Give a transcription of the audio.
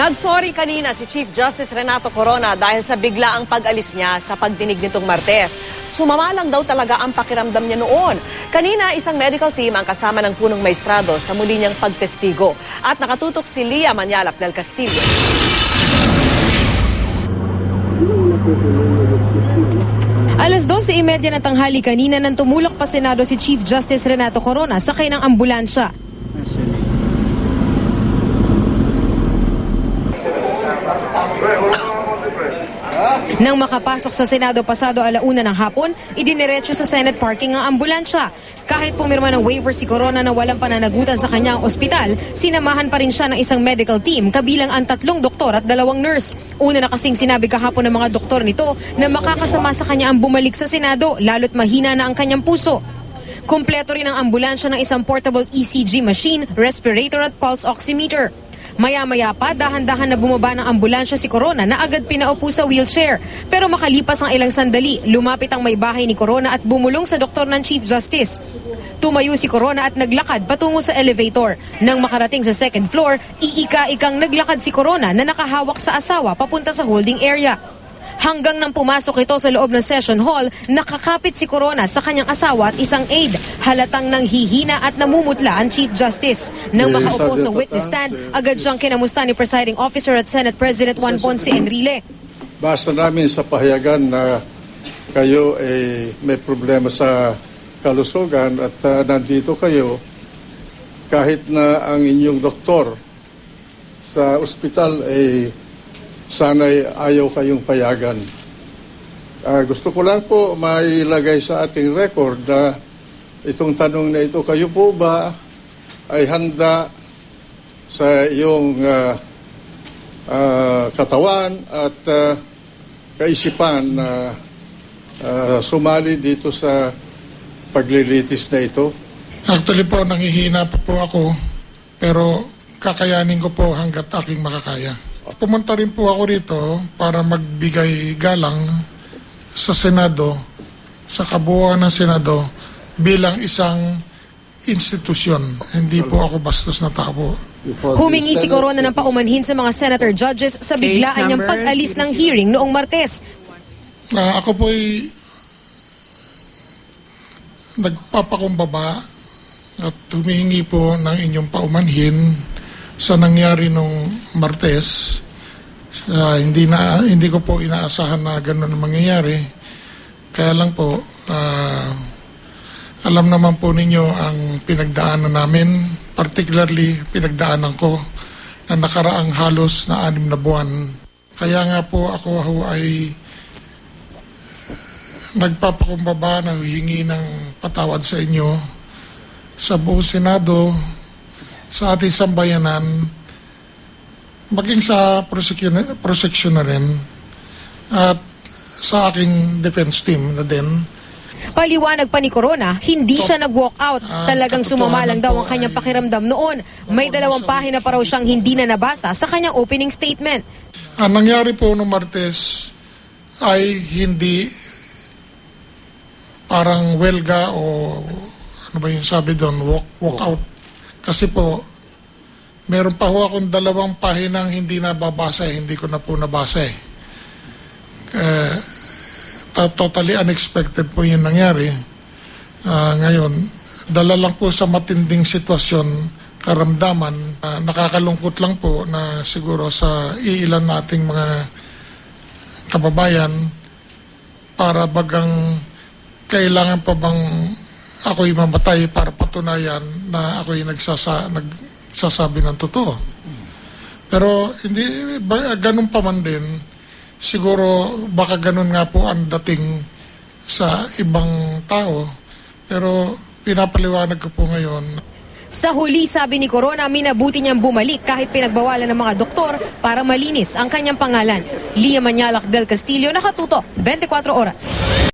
Nagsorry kanina si Chief Justice Renato Corona dahil sa biglaang pag-alis niya sa pagdinig nitong Martes. Sumama lang daw talaga ang pakiramdam niya noon. Kanina, isang medical team ang kasama ng punong maestrado sa muli niyang pagtestigo. At nakatutok si Lia Manyalak del Castillo. Alas 12.30 ng tanghali kanina nang tumulak pa Senado si Chief Justice Renato Corona sakay ng ambulansya. Nang makapasok sa Senado pasado alauna ng hapon, idiniretso sa Senate parking ang ambulansya. Kahit pumirma ng waiver si Corona na walang pananagutan sa kanyang ospital, sinamahan pa rin siya ng isang medical team kabilang ang tatlong doktor at dalawang nurse. Una na kasing sinabi kahapon ng mga doktor nito na makakasama sa kanya ang bumalik sa Senado lalo't mahina na ang kanyang puso. Kumpleto rin ang ambulansya ng isang portable ECG machine, respirator at pulse oximeter. Maya-maya pa, dahan-dahan na bumaba ng ambulansya si Corona na agad pinaupo sa wheelchair. Pero makalipas ang ilang sandali, lumapit ang may bahay ni Corona at bumulong sa doktor ng Chief Justice. Tumayo si Corona at naglakad patungo sa elevator. Nang makarating sa second floor, iika-ikang naglakad si Corona na nakahawak sa asawa papunta sa holding area. Hanggang nang pumasok ito sa loob ng session hall, nakakapit si Corona sa kanyang asawa at isang aide. Halatang nang hihina at namumutla ang Chief Justice. Nang makaupo sa witness stand, agad siyang kinamusta ni Presiding Officer at Senate President Juan Ponce Enrile. Basta namin sa pahayagan na kayo ay may problema sa kalusugan at ah, nandito kayo kahit na ang inyong doktor sa ospital ay sana'y ayaw kayong payagan. Ah, gusto ko lang po mailagay sa ating record na itong tanong na ito, kayo po ba ay handa sa iyong ah, ah, katawan at ah, kaisipan na ah, sumali dito sa paglilitis na ito. Actually po, nangihina pa po ako, pero kakayanin ko po hanggat aking makakaya. Pumunta rin po ako rito para magbigay galang sa Senado, sa kabuuan ng Senado, bilang isang institusyon. Hindi po ako bastos na tao. Humingi si Corona ng paumanhin sa mga senator judges sa biglaan niyang pag-alis ng hearing noong Martes. Na ako po'y nagpapakumbaba at humihingi po ng inyong paumanhin sa nangyari nung Martes. Ah, hindi na hindi ko po inaasahan na ganun ang mangyayari. Kaya lang po ah, alam naman po ninyo ang pinagdaanan namin, particularly pinagdaanan ko na nakaraang halos na anim na buwan. Kaya nga po ako ho ay nagpapakumbaba na hihingi ng patawad sa inyo sa buong Senado, sa ating sambayanan, maging sa prosecution, prosecution na rin, at sa aking defense team na din. Paliwanag pa ni Corona, hindi siya nag-walk out. Ah, Talagang sumama lang daw ang kanyang ay- pakiramdam noon. May dalawang pahina pa raw siyang hindi na nabasa sa kanyang opening statement. Ang nangyari po noong Martes ay hindi parang welga o ano ba yung sabi doon, walk, walk out. Kasi po, meron pa ho akong dalawang pahinang hindi nababasa eh, hindi ko na po nabasa eh. To- totally unexpected po yung nangyari. Ah, ngayon, dala lang po sa matinding sitwasyon, karamdaman, ah, nakakalungkot lang po na siguro sa iilan nating mga kababayan para bagang kailangan pa bang ako'y mamatay para patunayan na ako'y nagsasa, nagsasabi ng totoo. Pero hindi, ganun pa man din, siguro baka ganun nga po ang dating sa ibang tao. Pero pinapaliwanag ko po ngayon Sa huli, sabi ni Corona, minabuti niyang bumalik kahit pinagbawalan ng mga doktor para malinis ang kanyang pangalan. Lia Manyalak del Castillo, nakatuto, 24 oras.